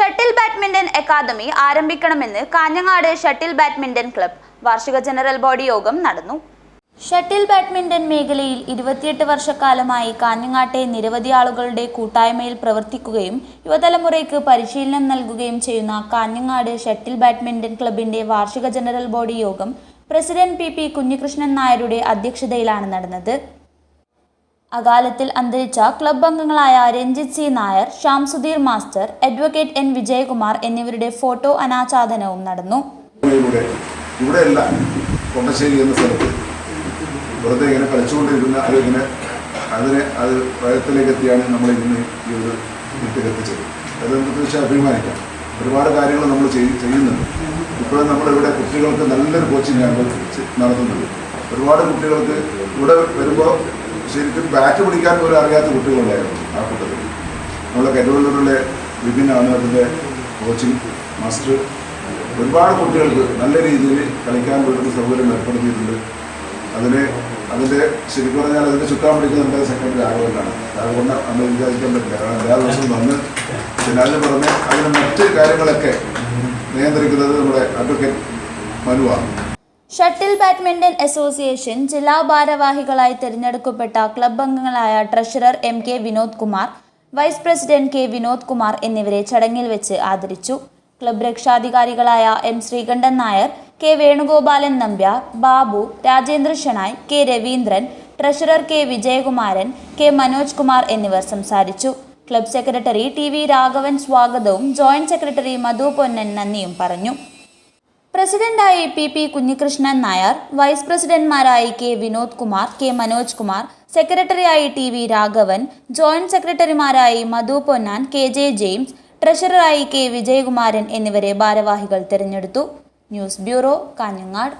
Shuttle badminton academy ആരംഭിക്കണമെന്ന് Kanhangad shuttle badminton club വാർഷിക general body യോഗം നടന്നു. ഷട്ടിൽ ബാഡ്മിന്റൺ മേഖലയിൽ ഇരുപത്തിയെട്ട് വർഷക്കാലമായി കാഞ്ഞങ്ങാട്ടെ നിരവധി ആളുകളുടെ കൂട്ടായ്മയിൽ പ്രവർത്തിക്കുകയും യുവതലമുറയ്ക്ക് പരിശീലനം നൽകുകയും ചെയ്യുന്ന കാഞ്ഞങ്ങാട് ഷട്ടിൽ ബാഡ്മിന്റൺ ക്ലബിന്റെ വാർഷിക ജനറൽ ബോഡി യോഗം പ്രസിഡന്റ് പി പി കുഞ്ഞികൃഷ്ണൻ നായരുടെ അധ്യക്ഷതയിലാണ് നടന്നത്. അകാലത്തിൽ അന്തരിച്ച ക്ലബ് അംഗങ്ങളായ Ranjith C Nair Shyamsudheer master advocate N Vijayakumar എന്നിവരുടെ ഫോട്ടോ അനാച്ഛാദനവും നടന്നു. ഇവിടെ ഇവിടെയല്ല കൊണ്ടശ്ശേരി എന്ന സ്ഥലത്ത്. വെറുതെ ഇങ്ങനെ കളിച്ചുകൊണ്ടിരുന്ന അതിങ്ങനെ അതിനെ അത് പ്രയത്തിലേക്ക് എത്തിയാണ് നമ്മൾ ഇന്ന് ഈ ഒരു വീട്ടിൽ എത്തിച്ചത് അത് നമുക്ക് തീർച്ചയായും അഭിമാനിക്കാം. ഒരുപാട് കാര്യങ്ങൾ നമ്മൾ ചെയ്- ചെയ്യുന്നുണ്ട്. ഇപ്പോഴും നമ്മളിവിടെ കുട്ടികൾക്ക് നല്ലൊരു കോച്ചിങ് ആണ് നടത്തുന്നത്. ഒരുപാട് കുട്ടികൾക്ക് ഇവിടെ വരുമ്പോൾ ശരിക്കും ബാറ്റ് പിടിക്കാൻ പോലും അറിയാത്ത കുട്ടികളുണ്ടായിരുന്നു ആ കൂട്ടത്തിൽ. നമ്മുടെ കരുവല്ലൂരിലെ വിപിൻ ആനന്ദത്തിന്റെ കോച്ചിങ് മാസ്റ്റർ. ഒരുപാട് കുട്ടികൾക്ക് നല്ല രീതിയിൽ കളിക്കാൻ പറ്റുന്ന സൗകര്യം ഏർപ്പെടുത്തിയിട്ടുണ്ട്. അതിന് അതിന്റെ ശരിക്കും പറഞ്ഞാൽ അതിന്റെ ചുക്കാൻ പിടിക്കുന്നത് സെക്കൻഡറി രാഘവനാണ്. അതുകൊണ്ട് നമ്മൾ വിചാരിക്കാൻ പറ്റില്ല. കാരണം എല്ലാ ദിവസവും വന്ന് പിന്നെ അതിന് പുറമെ അതിന് മറ്റ് കാര്യങ്ങളൊക്കെ നിയന്ത്രിക്കുന്നത് നമ്മുടെ അഡ്വക്കേറ്റ് മനുവാണ് ഷട്ടിൽ ബാഡ്മിന്റൺ അസോസിയേഷൻ ജില്ലാ ഭാരവാഹികളായി തിരഞ്ഞെടുക്കപ്പെട്ട ക്ലബ് അംഗങ്ങളായ treasurer M K Vinod Kumar vice president K Vinod Kumar എന്നിവരെ ചടങ്ങിൽ വെച്ച് ആദരിച്ചു. Club രക്ഷാധികാരികളായ M Sreekantan Nair K Venugopalan Nambiar Babu Rajendra Shenoy K Raveendran treasurer K Vijayakumaran K Manoj Kumar എന്നിവർ സംസാരിച്ചു. Club secretary T V Raghavan സ്വാഗതവും joint secretary Madhu Ponnan നന്ദിയും പറഞ്ഞു. പ്രസിഡന്റായി P P Kunhikrishnan Nair vice പ്രസിഡന്റ്മാരായി K Vinod Kumar K Manoj Kumar സെക്രട്ടറിയായി T V Raghavan joint സെക്രട്ടറിമാരായി Madhu Ponnan K J James ട്രഷററായി K Vijayakumaran എന്നിവരെ ഭാരവാഹികൾ തിരഞ്ഞെടുത്തു. News bureau Kanhangad.